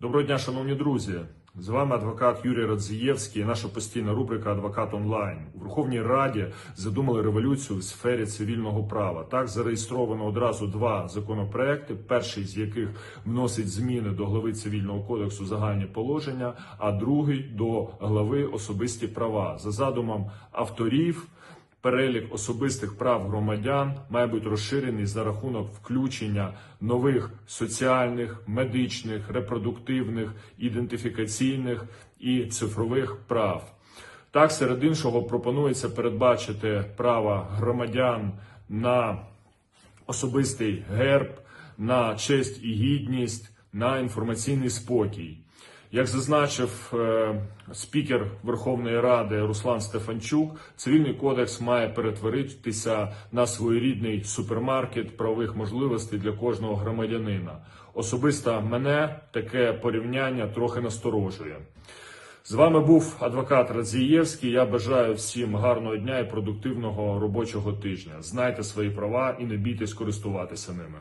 Доброго дня, шановні друзі. З вами адвокат Юрій Радзієвський, і наша постійна рубрика Адвокат онлайн. У Верховній Раді задумали революцію в сфері цивільного права. Так зареєстровано одразу два законопроекти, перший з яких вносить зміни до глави цивільного кодексу загальні положення, а другий до глави особисті права. За задумом авторів. Перелік особистих прав громадян має бути розширений за рахунок включення нових соціальних, медичних, репродуктивних, ідентифікаційних і цифрових прав. Так, серед іншого, пропонується передбачити права громадян на особистий герб, на честь і гідність, на інформаційний спокій. Як зазначив е, спікер Верховної Ради Руслан Стефанчук, цивільний кодекс має перетворитися на своєрідний супермаркет правових можливостей для кожного громадянина. Особисто мене таке порівняння трохи насторожує. З вами був адвокат Радзієвський. Я бажаю всім гарного дня і продуктивного робочого тижня. Знайте свої права і не бійтесь користуватися ними.